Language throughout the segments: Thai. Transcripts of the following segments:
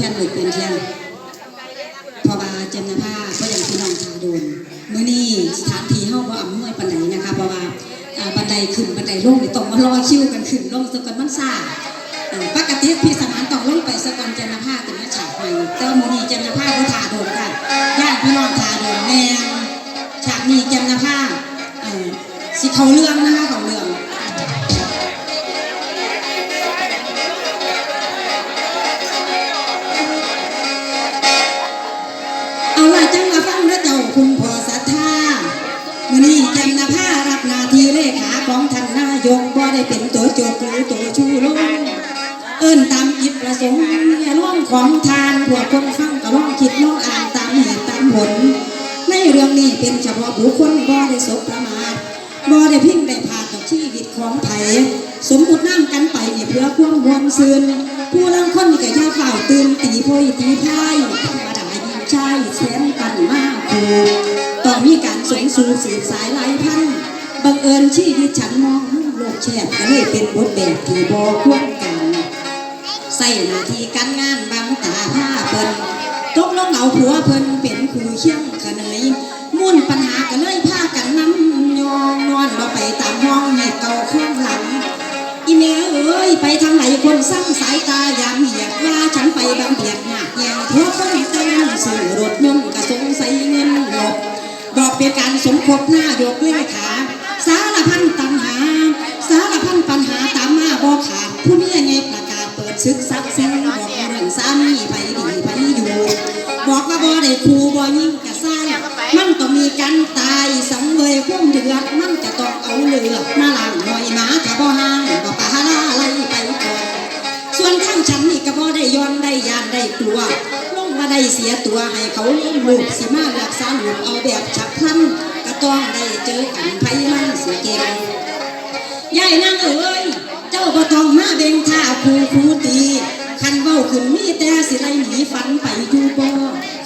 ทียนหรือเป็นเทียนพราะว่าเจนภาก็อย่างที่น้องทาโดนมื้อนี้สถานที่เฮาบ่อำนวยปานใดนะคะเพราะว่าอ่าบันไดขึ้นบันไดลงนี่ต้องมารอคิวกันขึ้นลงซะก่อนมันซ่าปกติพี่สมานต้องลงไปซะก่อนเจนภาถึงมาฉากใหม่แต่ว่ามื้อนี้เจนภาบ่ทาโดนค่ะญาติพี่น้องทาโดนแม่ฉากนี้เจนภาสิเขาเรื่องนะคะ ยกบ่ได้เป็นตัวโจกหรือตัวชูลงเอิ้นตามจิตประสงค์เนี่ยร่วงของทานพวกคนฟังก็ร้องคิดร้องอ่านตามเหตุตามผล ในเรื่องนี้เป็นเฉพาะบุคคลบ่ได้สบประมาทบ่ได้พิงได้ผ่านกับชีวิตของไผสมมุติน้ำกันไปเนี่ยเพื่อความมวลซืนผู้ลังคนนี่ก็ย่าเฝ้าตื่นตีโพยตีพายธรรมดายิงชายแสนกันมากคูต้องมีการสงสู่สืบสายหลายพันบังเอิญชีวิตฉันมอง แชบก็เลยเป็นบทแบบที่บ่ควรกันใส่หน้าที่การงานบางตาผ้าเพิ่นตกลงเอาผัวเพิ่นเป็นคู่เคี่ยงขะเนยมุ่นปัญหาก็เลยพากันน้ำยองนอนบ่ไปตามห้องเหตุเก่าข้างหลังอีเมลเอ้ยไปทางไหนคนสร้างสายตายามเหยียดว่าฉันไปบางเบียดหนักแยงทั่วคนเต้นสื่อรถยนต์ก็สงสัยเงินหลบบอกเป็นการสมคบหน้ายกเลขา ต้องมีการตายสังเวยคุ้มเดือดมันจะต้องเอาเลือดมาล้างหน่อยหมาจะบ่ห่างบ่ปาลาไล่ไปก่อนส่วนข้างฉันนี่ก็บ่ได้ย้อนได้ยานได้กลัวลงมาได้เสียตัวให้เขาเลี้ยงลูกสิมารักษาลูกเอาแบบฉับพลันก็ต้องได้เจอกันไผมันสิเก่งยายนางเอ้ยเจ้าบ่ต้องมาเบ่งท่าคูคูตีคันเว้าขึ้นมีแต่สิไล่หนีฝันไปอยู่บ่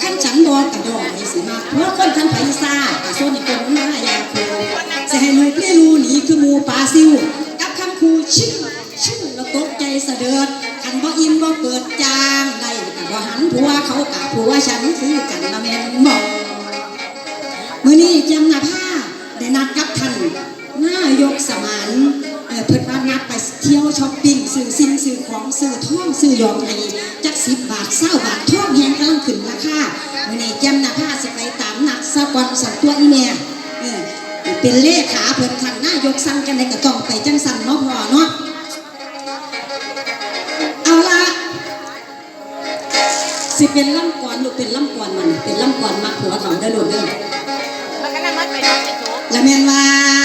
คันฉันบ่กระดอกให้สิมาเพราะคนคันไผซ่ากะโซนคนหน้ายาคูสิให้ลูกเลี้ยรู้หนีคือหมูปลาซิวกับคำคูชื่อชื่อแล้วตกใจสะเดิดคันบ่อิ่มบ่เปิดจางได้ก็บ่หันผัวเขากะผัวฉันคือกันละแม่นบ่มื่อนี้จำนาผ้าได้นัดกับท่านนายกสมานเออเพิ่นว่านัดไปเที่ยวช้อปปิ้งซื้อสิ่งซื้อของซื้อท่องซื้อหยองให้จักสิบบาทเศร้าบาทท่อ งแหงกำลังขึ้นราคามื่อนี้จำนาผ้าสิไปตามนัดสะกอนสันตัวอีแม่เออเป็นเลขาเพิ่นท่านนายกสั่งกันได้ก็ต้องไปจังสั่นเนาะพ่อเนาะเอาละสิเป็นล่ำก่อนลูกเป็นล่ำก่อนมันเป็นล่ำก่อนมาผัวเขาได้อลูกเด้อมันก็นั่งรถไปรถไปสูงและแม่นว่า